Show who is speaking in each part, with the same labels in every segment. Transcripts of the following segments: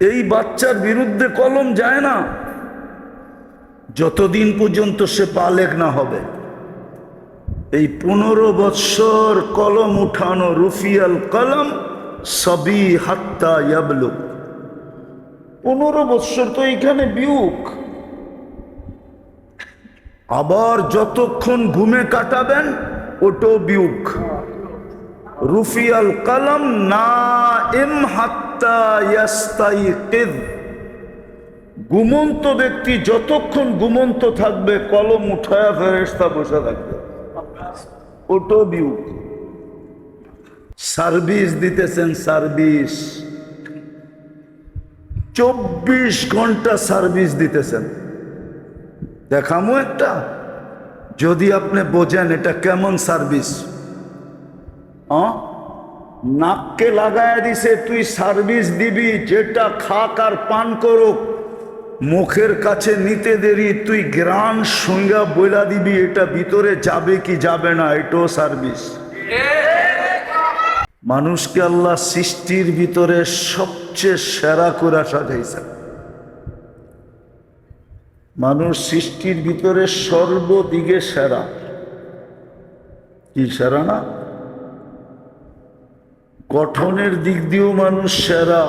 Speaker 1: এই বাচ্চার বিরুদ্ধে কলম যায় না। যতদিন পর্যন্ত সে বালেক না হবে, এই পনেরো বৎসর কলম উঠানো রুফিয়াল কলম সবই হাত্তা ইয়াবলুক। পনেরো বৎসর তো এইখানে বিউক আবার যতক্ষণ ঘুমে কাটাবেন ওটো বিউক রুফিয়াল কলম না এম হাত্তা ইয়াস্তাইকিদ ঘুমন্ত ব্যক্তি যতক্ষণ ঘুমন্ত থাকবে, কলম উঠায়া ফেরেস্তা বসে থাকবে। ওটো সার্ভিস দিতেছেন সার্ভিস। চব্বিশ ঘণ্টা সার্ভিস দিতেছেন। দেখামো একটা। যদি আপনি বোঝেন এটা কেমন সার্ভিস। নাককে লাগায় দিছে, তুই সার্ভিস দিবি, যেটা খাক আর পান করুক। মুখের কাছে নিতে দেরি, তুই গ্রান সঙ্গা বইলা দিবি, এটা ভিতরে যাবে কি যাবে না, এটাও সার্ভিস মানুষকে আল্লাহ সৃষ্টির ভিতরে সবচেয়ে সেরা করে সাজাইছেন। মানুষ সৃষ্টির ভিতরে সর্বদিকে সেরা। কি সেরা না? গঠনের দিক দিয়েও মানুষ সেরা,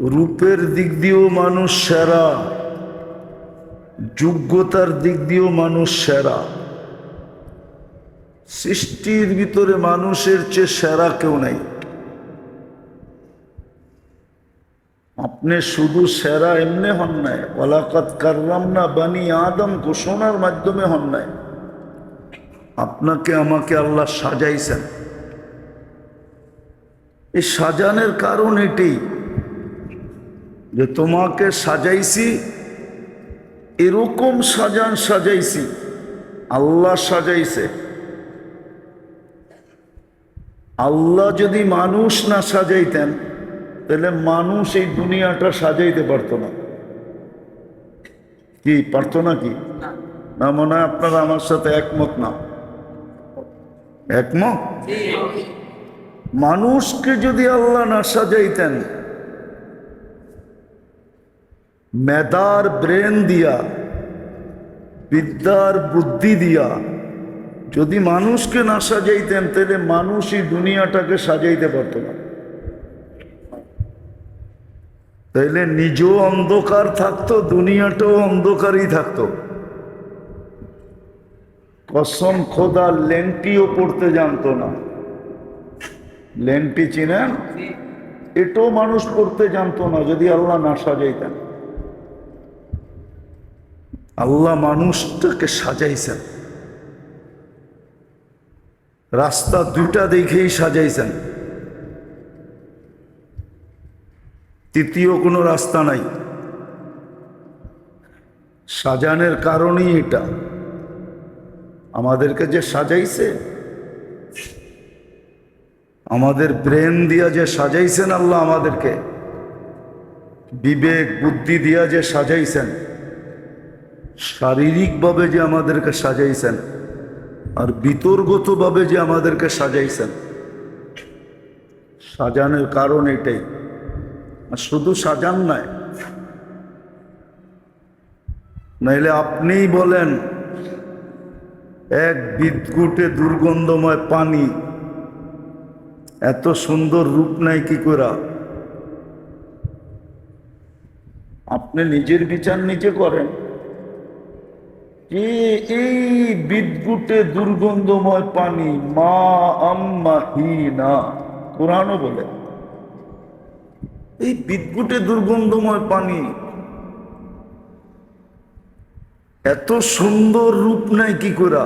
Speaker 1: রূপের দিক দিয়েও মানুষ সেরা, যোগ্যতার দিক দিয়েও মানুষ সেরা। সৃষ্টির ভিতরে মানুষের চেয়ে সেরা কেউ নাই। আপনি শুধু সেরা এমনি হন নাই। ওলাকাত কারলাম না বানি আদম ঘোষণার মাধ্যমে হন নাই। আপনাকে আমাকে আল্লাহ সাজাইছেন। এই সাজানের কারণ এটি যে তোমাকে সাজাইছি, এরকম সাজান সাজাইছি, আল্লাহ সাজাইছে। আল্লাহ যদি মানুষ না সাজাইতেন, তাহলে মানুষ এই দুনিয়াটা সাজাইতে পারতো না। কি, পারতো না কি? না, মনে হয় আপনারা আমার সাথে একমত না। একমত? মানুষকে যদি আল্লাহ না সাজাইতেন, মেধার ব্রেন দিয়া, বিদ্যার বুদ্ধি দিয়া, যদি মানুষকে না সাজাইতেন, তাহলে মানুষই দুনিয়াটাকে সাজাইতে পারত না। তাইলে নিজেও অন্ধকার থাকতো, দুনিয়াটাও অন্ধকারই থাকতো। কসম খোদা লেন্টিও পড়তে জানতো না। লেন্টি চিনেন? এটাও মানুষ পড়তে জানতো না, যদি আল্লাহ না সাজাইতেন। আল্লাহ মানুষটাকে সাজাইছেন। রাস্তা দুইটা দেখেই সাজাইছেন। তৃতীয় কোনো রাস্তা নাই। সাজানের কারণই এটা। আমাদেরকে যে সাজাইছে আমাদের ব্রেন দিয়া যে সাজাইছেন আল্লাহ আমাদেরকে, বিবেক, বুদ্ধি দিয়া যে সাজাইছেন, শারীরিকভাবে যে আমাদেরকে সাজাইছেন, আর বিতর্গতভাবে যে আমাদেরকে সাজাইছেন, সাজানোর কারণ এটাই। আর শুধু সাজান নাই, নাইলে আপনিই বলেন, এক বিদ্যুটে দুর্গন্ধময় পানি এত সুন্দর রূপ নাই কি করা আপনি নিজের বিচার নিজে করেন। এই বিদ্যুটে দুর্গন্ধময় পানি মা আম্মা হি না? কোরআনও বলে। এই বিদ্যুটে দুর্গন্ধময় পানি। এত সুন্দর রূপ নাই কি করা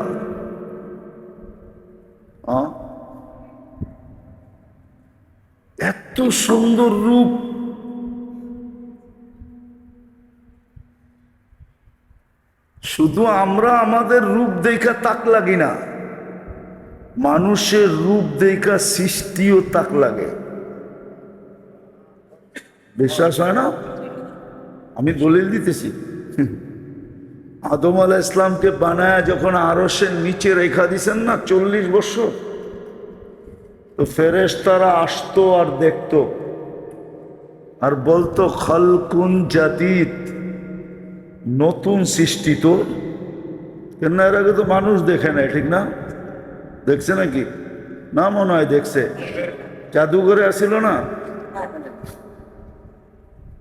Speaker 1: এত সুন্দর রূপ। শুধু আমরা আমাদের রূপ দেখা তাক লাগি না, মানুষের রূপ দেখা সৃষ্টিও তাক লাগে। বিশ্বাস হয় না? আমি দলিল দিতেছি। আদম আলা ইসলামকে বানায় যখন আরসের নিচে রেখা দিছেন না, চল্লিশ বছর? ফেরেস তারা আসতো আর দেখতো। আর বলতো, খালকুন জাতিত নতুন সৃষ্টি তো। কেন এর আগে তো মানুষ দেখে নাই, ঠিক না? দেখছে নাকি? না মনে হয় দেখছে। জাদুঘরে আসিল না?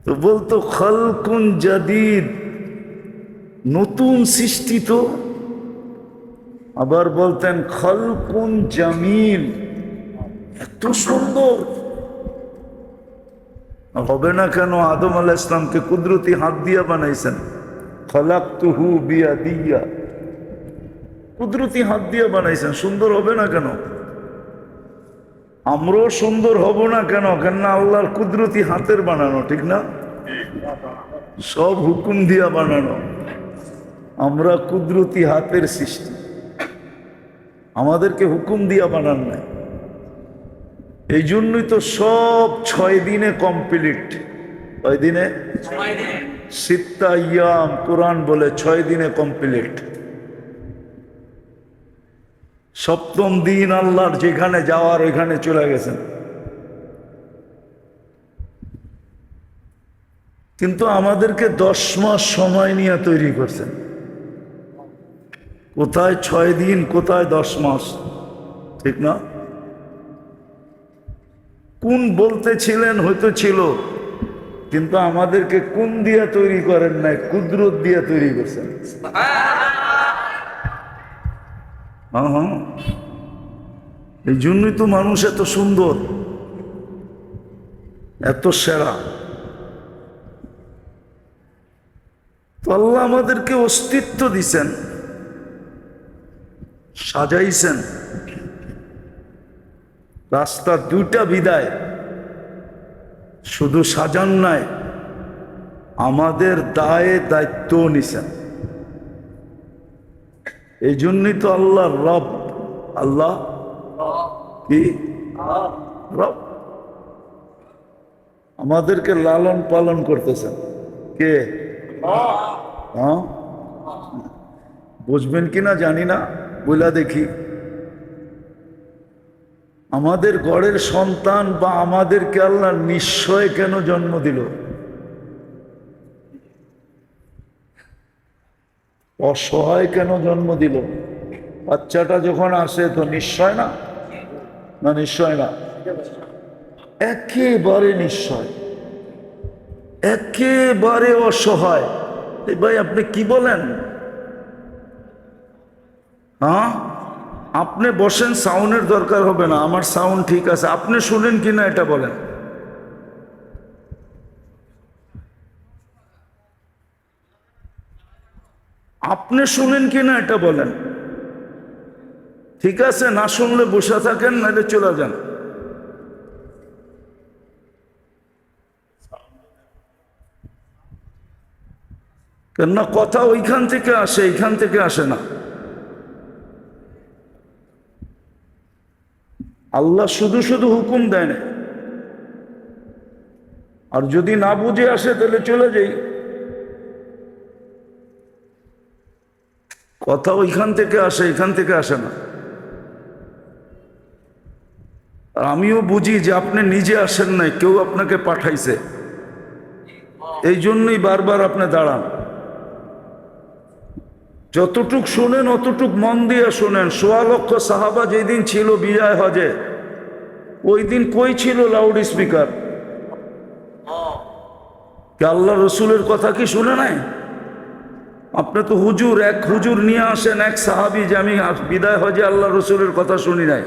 Speaker 1: তো বলতো, খালকুন জাদিদ। নতুন সৃষ্টি তো। আবার বলতেন, খালকুন জামিল। এত সুন্দর। হবে না কেন আদম আলাহ ইসলামকে কুদরতি হাত দিয়া বানাইছেন? খলাক তুহু বিয়া কুদরতি হাত দিয়া বানাইছেন, সুন্দর হবে না কেন? আমরাও সুন্দর হব না কেন? কেন আল্লাহর কুদরতি হাতের বানানো, ঠিক না? সব হুকুম দিয়া বানানো। আমরা কুদরতি হাতের সৃষ্টি। আমাদেরকে হুকুম দিয়া বানান নাই। এই জন্যই তো সব ছয় দিনে কমপ্লিট কয় দিনে? সিত্তা ইয়াম কোরআন বলে ছয় দিনে কমপ্লিট সপ্তম দিন আল্লাহর যেখানে যাওয়ার ওইখানে চলে গেছেন। কিন্তু আমাদেরকে দশ মাস সময় নিয়ে তৈরি করছেন। কোথায় ছয় দিন কোথায় দশ মাস? ঠিক না? কোন বলতেছিলেন হয়তো ছিল, কিন্তু আমাদেরকে কোন দিয়া তৈরি করেন নাই, কুদরত দিয়া তৈরি করছেন। এই জন্যই তো মানুষ এত সুন্দর, এত সেরা। তো আল্লাহ আমাদেরকে অস্তিত্ব দিছেন, সাজাইছেন। রাস্তা দুইটা বিদায়। শুধু সাজান নাই, আমাদের দায়ে দায়িত্ব নিছেন। এই জন্যই তো আল্লাহ রব, আল্লাহ কি? রব। আমাদেরকে লালন পালন করতেছেন। কে? হ্যাঁ? বুঝবেন কিনা জানি না, বইলা দেখি। আমাদের গড়ের সন্তান বা আমাদেরকে আল্লাহ নিশ্চয় কেন জন্ম দিল? অসহায় কেন জন্ম দিল? বাচ্চাটা যখন আসে তো নিশ্চয় না? না, নিশ্চয় না? একেবারে নিশ্চয়। একেবারে অসহায়। ভাই, আপনি কি বলেন? হ্যাঁ? আপনি বসেন, সাউন্ডের দরকার হবে না, আমার সাউন্ড ঠিক আছে। আপনি শুনেন কি না এটা বলেন। আপনি শুনেন কি না এটা বলেন। ঠিক আছে, না শুনলে বসে থাকেন, নাহলে চলে যান। কেননা কথা ওইখান থেকে আসে, এইখান থেকে আসে না। আল্লাহ শুধু শুধু হুকুম দেয় না। আর যদি না বুঝে আসে, তাহলে চলে যাই। কথা ওইখান থেকে আসে, এখান থেকে আসে না। আর আমিও বুঝি যে আপনি নিজে আসেন নাই, কেউ আপনাকে পাঠাইছে। এই জন্যই বারবার আপনি দাঁড়ান। যতটুক শোনেন, অতটুক মন দিয়ে শোনেন। সোয়া লক্ষ সাহাবা যেদিন ছিল বিজয় হজে, ওই দিন কই ছিল লাউড স্পিকার আল্লাহ রসুলের কথা কি শুনে নাই? আপনি তো হুজুর, এক হুজুর নিয়ে আসেন, এক সাহাবি যে আমি বিদায় হজে আল্লাহ রসুলের কথা শুনি নাই।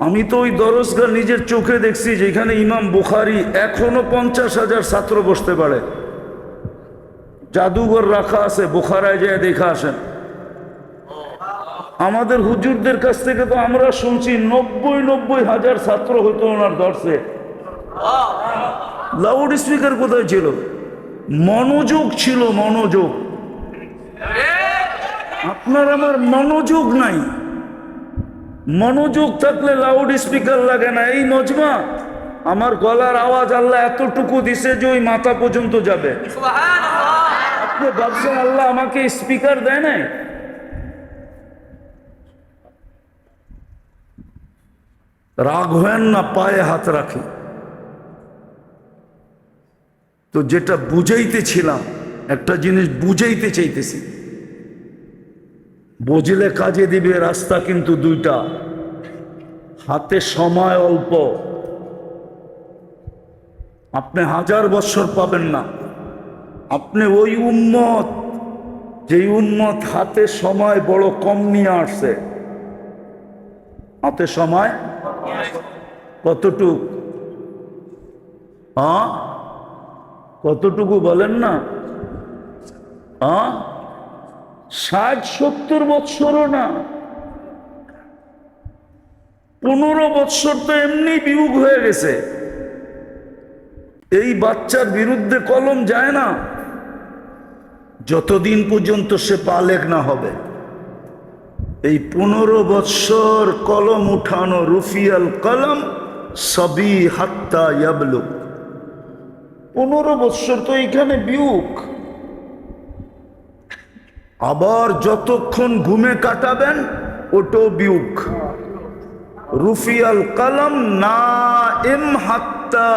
Speaker 1: আমি তো ওই দরসগা নিজের চোখে দেখছি যেখানে ইমাম বুখারি এখনও পঞ্চাশ হাজার ছাত্র বসতে পারে। জাদুঘর রাখা আছে, বোখারায় যায় দেখা আসেন। আমাদের হুজুরদের কাছ থেকে তো আমরা শুনছি, নব্বই নব্বই হাজার ছাত্র হতো ওনার দর্শে লাউড স্পিকার কোথায় ছিল? মনোযোগ ছিল, মনোযোগ। আপনার আমার মনোযোগ নাই। মনোযোগ থাকলে লাউড স্পিকার লাগে না। এই মজমা আমার গলার আওয়াজ আল্লাহ এতটুকু দিছে যে ওই মাথা পর্যন্ত যাবে। আপনি ভাবছেন আল্লাহ আমাকে স্পিকার দেয় নাই? রাগ হেন না পায়ে হাত রাখি। তো যেটা বুঝাইতেছিলাম একটা জিনিস বুঝাইতে চাইতেছি। বুঝলে কাজে দিবে রাস্তা কিন্তু দুইটা। হাতে সময় অল্প। আপনি হাজার বছর পাবেন না। আপনি ওই উন্মত যেই উন্মত হাতে সময় বড় কম নিয়ে আসছে। হাতে সময় কতটুক? হ্যাঁ কতটুকু বলেন না? হ্যাঁ ষাট, সত্তর বৎসরও না। পনেরো বৎসর তো এমনি বিয়োগ হয়ে গেছে। এই বাচ্চার বিরুদ্ধে কলম যায় না। যতদিন পর্যন্ত সে পালেক না হবে। এই পনেরো বৎসর কলম উঠানো রুফিয়াল কলম সবই হাত্তা ইয়াবলুক। পনেরো বৎসর তো এইখানে বিউক আবার যতক্ষণ ঘুমে কাটাবেন ওটো বিউক রুফিয়াল কলম না এম হাত্তা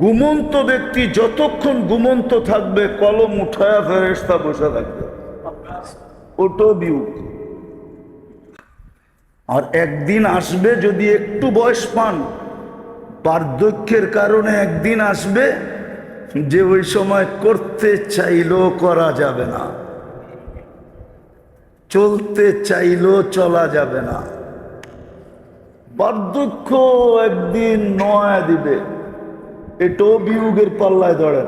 Speaker 1: গুমন্ত ব্যক্তি যতক্ষণ ঘুমন্ত থাকবে, কলম উঠায়া ফেরেস্তা বসে থাকবে। ওটো বিউক আর একদিন আসবে যদি একটু বয়স পান, বার্ধক্যের কারণে একদিন আসবে যে ওই সময় করতে চাইলেও করা যাবে না। চলতে চাইলেও চলা যাবে না। বার্ধক্য একদিন নয়া দিবে। এটাও বিয়োগের পাল্লায় ধরেন।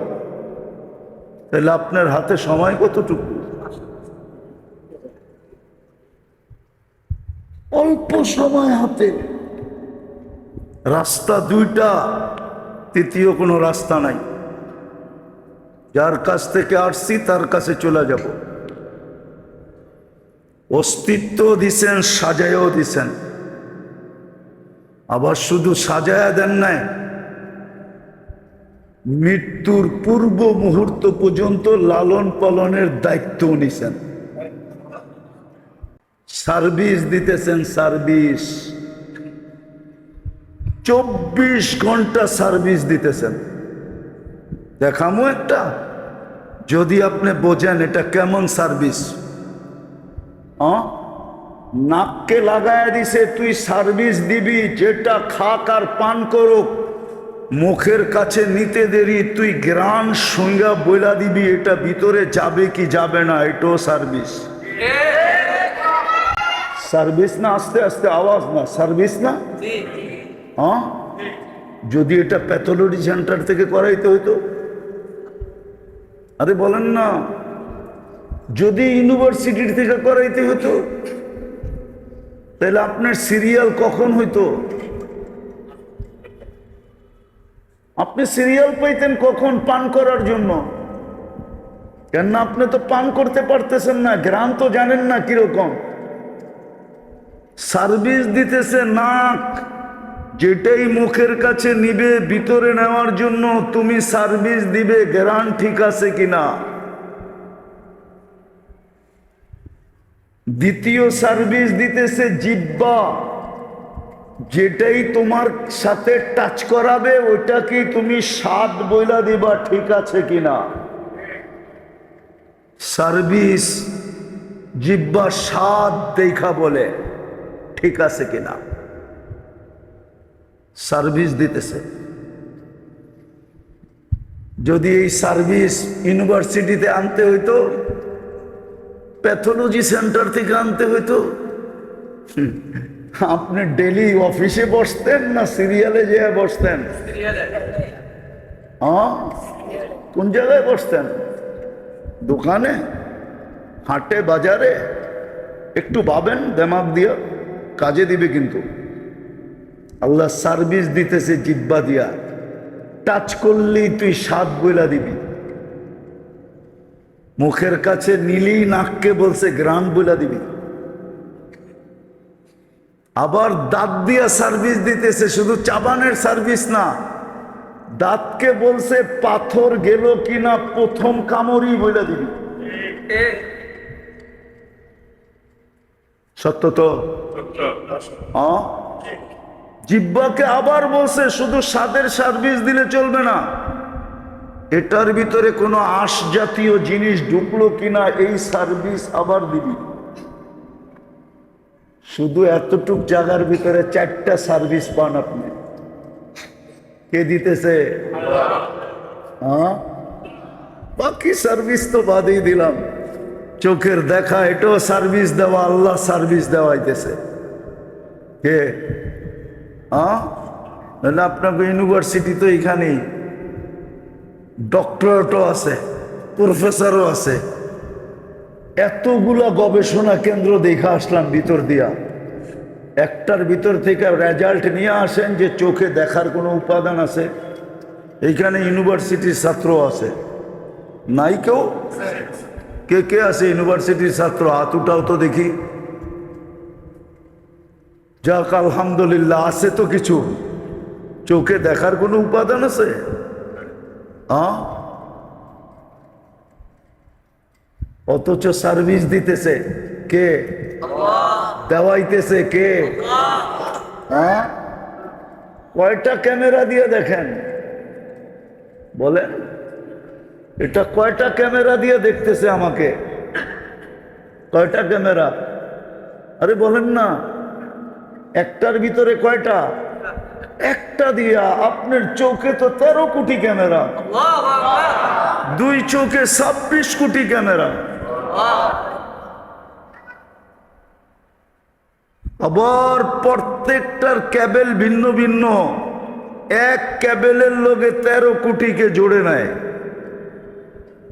Speaker 1: তাহলে আপনার হাতে সময় কতটুকু? অল্প সময় হাতে। রাস্তা দুইটা, তৃতীয় কোনো রাস্তা নাই। যার কাছ থেকে আসছি, তার কাছে চলে যাব। অস্তিত্ব দিছেন, সাজায়ও দিছেন। আবার শুধু সাজায়া দেন নাই, মৃত্যুর পূর্ব মুহূর্ত পর্যন্ত লালন পালনের দায়িত্ব নিছেন। সার্ভিস দিতেছেন, সার্ভিস। চব্বিশ ঘণ্টা সার্ভিস দিতেছেন। দেখামো একটা, যদি আপনি বোঝেন এটা কেমন সার্ভিস। নাককে লাগায় দিছে, তুই সার্ভিস দিবি, যেটা খাক আর পান করুক। মুখের কাছে নিতে দেরি, তুই গ্রান সঙ্গা বইলা দিবি, এটা ভিতরে যাবে কি যাবে না, এটাও সার্ভিস সার্ভিস না, আস্তে আস্তে আওয়াজ না সার্ভিস না? হ্যাঁ যদি এটা প্যাথোলজি সেন্টার থেকে করাইতে হইতো। আরে বলেন না। যদি ইউনিভার্সিটির থেকে করাইতে হতো তাহলে আপনার সিরিয়াল কখন হইতো? আপনি সিরিয়াল পাইতেন কখন পান করার জন্য? কেন আপনি তো পান করতে পারতেছেন না, গ্রাম তো জানেন না কীরকম। সার্ভিস দিতেছে নাক, যেটাই মুখের কাছে নিবে, ভিতরে নেওয়ার জন্য তুমি সার্ভিস দিবে গ্রান ঠিক আছে কিনা? দ্বিতীয় সার্ভিস দিতেছে জিব্বা। যেটাই তোমার সাথে টাচ করাবে ওইটাকে তুমি স্বাদ বইলা দিবা, ঠিক আছে কিনা? সার্ভিস জিব্বা স্বাদ দেখা বলে, ঠিক আছে কিনা? সার্ভিস দিতেছে। যদি এই সার্ভিস ইউনিভার্সিটিতে আনতে হইতো প্যাথোলজি সেন্টার থেকে আনতে হইতো। আপনি ডেলি অফিসে বসতেন না সিরিয়ালে যেয়ে বসতেন? হ্যাঁ কোন জায়গায় বসতেন? দোকানে? হাটে? বাজারে? একটু পাবেন দেমাগ দিয়ে কাজে দিবে কিন্তু। আল্লাহ সার্ভিস দিতেছে জিব্বা দিয়া। টাচ করলেই তুই স্বাদ বইলা দিবি। মুখের কাছে নীলি নাককে বলছে, গ্রাম বইলা দিবি। আবার দাঁত দিয়া সার্ভিস দিতেছে, শুধু চাবানের সার্ভিস না, দাঁতকে বলছে, পাথর গেল কিনা প্রথম কামড়ই বইলা দিবি। সত্য তো? জিব্বাকে আবার বলছে, শুধু স্বাদের সার্ভিস দিলে চলবে না। এটার ভিতরে কোনো আঁশ জাতীয় জিনিস ঢুকলো কিনা এই সার্ভিস আবার দিবি। শুধু এতটুক জায়গার ভিতরে চারটা সার্ভিস পান আপনি। কে দিতেছে? হ্যাঁ? বাকি সার্ভিস তো বাদেই দিলাম। চোখের দেখা, এটাও সার্ভিস দেওয়া, আল্লাহ সার্ভিস দেওয়াইতেছে। কে? হ্যাঁ? ইউনিভার্সিটি তো এখানেই। ডক্টরেটও আছে, প্রফেসরও আছে। এতগুলা গবেষণা কেন্দ্র দেখে আসলাম ভিতর দিয়া। একটার ভিতর থেকে রেজাল্ট নিয়ে আসেন যে চোখে দেখার কোনো উপাদান আছে। এইখানে ইউনিভার্সিটির ছাত্র আছে। নাই কেউ? কে কে আছে ইউনিভার্সিটির ছাত্র? উঠাও তো দেখি। যাক, আলহামদুলিল্লাহ, আছে তো কিছু। চোখে দেখার কোনো উপাদান আছে? অথচ সার্ভিস দিতেছে। কে? দেওয়াইতেছে কে? হ্যাঁ? কয়টা ক্যামেরা দিয়ে দেখেন? বলেন। এটা কয়টা ক্যামেরা দিয়ে দেখতেছে আমাকে? কয়টা ক্যামেরা? আরে বলেন না। একটার ভিতরে কয়টা? একটা দিয়া আপনার চোখে তো তেরো কোটি ক্যামেরা। দুই চোখে ছাব্বিশ কোটি ক্যামেরা। আবার প্রত্যেকটার ক্যাবেল ভিন্ন ভিন্ন। এক ক্যাবেলের লোকে তেরো কোটিকে জোড়ে নেয়।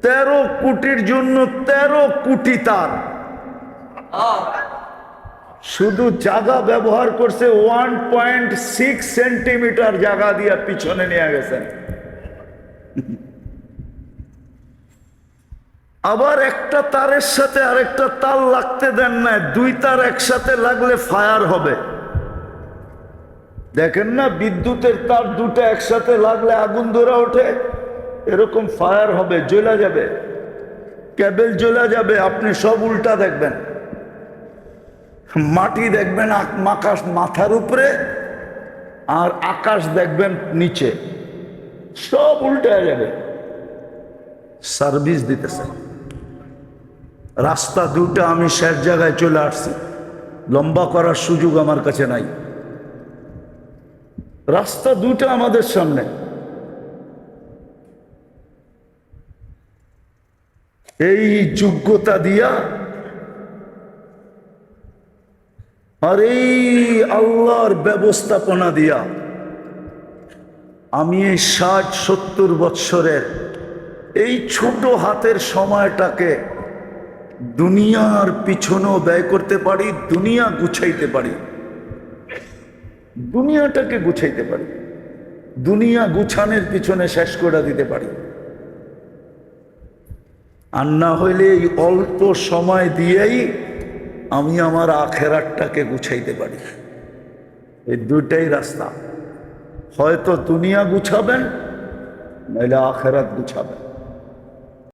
Speaker 1: তেরো কোটির জন্য তেরো কোটি তার। শুধু জায়গা ব্যবহার করছে ওয়ান পয়েন্ট সিক্স সেন্টিমিটার জায়গা দিয়ে পিছনে নিয়ে গেছেন আবার একটা তারের সাথে আরেকটা তার লাগতে দেন না, দুই তার একসাথে লাগলে ফায়ার হবে। দেখেন না, বিদ্যুতের তার দুটো একসাথে লাগলে আগুন ধরে ওঠে, এরকম ফায়ার হবে, জ্বলা যাবে। ক্যাবেল জ্বলা যাবে, আপনি সব উল্টা দেখবেন। মাটি দেখবেন আক- আকাশ মাথার উপরে আর আকাশ দেখবেন নিচে। সব উল্টে যাবে। সার্ভিস দিতেছে। রাস্তা দুটা আমি শেষ জায়গায় চলে আসছি। লম্বা করার সুযোগ আমার কাছে নাই। রাস্তা দুটা আমাদের সামনে। এই যোগ্যতা দিয়া আর এই আল্লাহর ব্যবস্থাপনা দিয়া আমি এই ষাট, সত্তর বৎসরের এই ছোট হাতের সময়টাকে দুনিয়ার পিছনেও ব্যয় করতে পারি, দুনিয়া গুছাইতে পারি। দুনিয়াটাকে গুছাইতে পারি। দুনিয়া গুছানের পিছনে শেষ করে দিতে পারি। আর না হইলে এই অল্প সময় দিয়েই আমি আমার আখেরাটটাকে গুছাইতে পারি। এই দুইটাই রাস্তা। হয়তো দুনিয়া গুছাবেন নইলে আখেরাত গুছাবেন।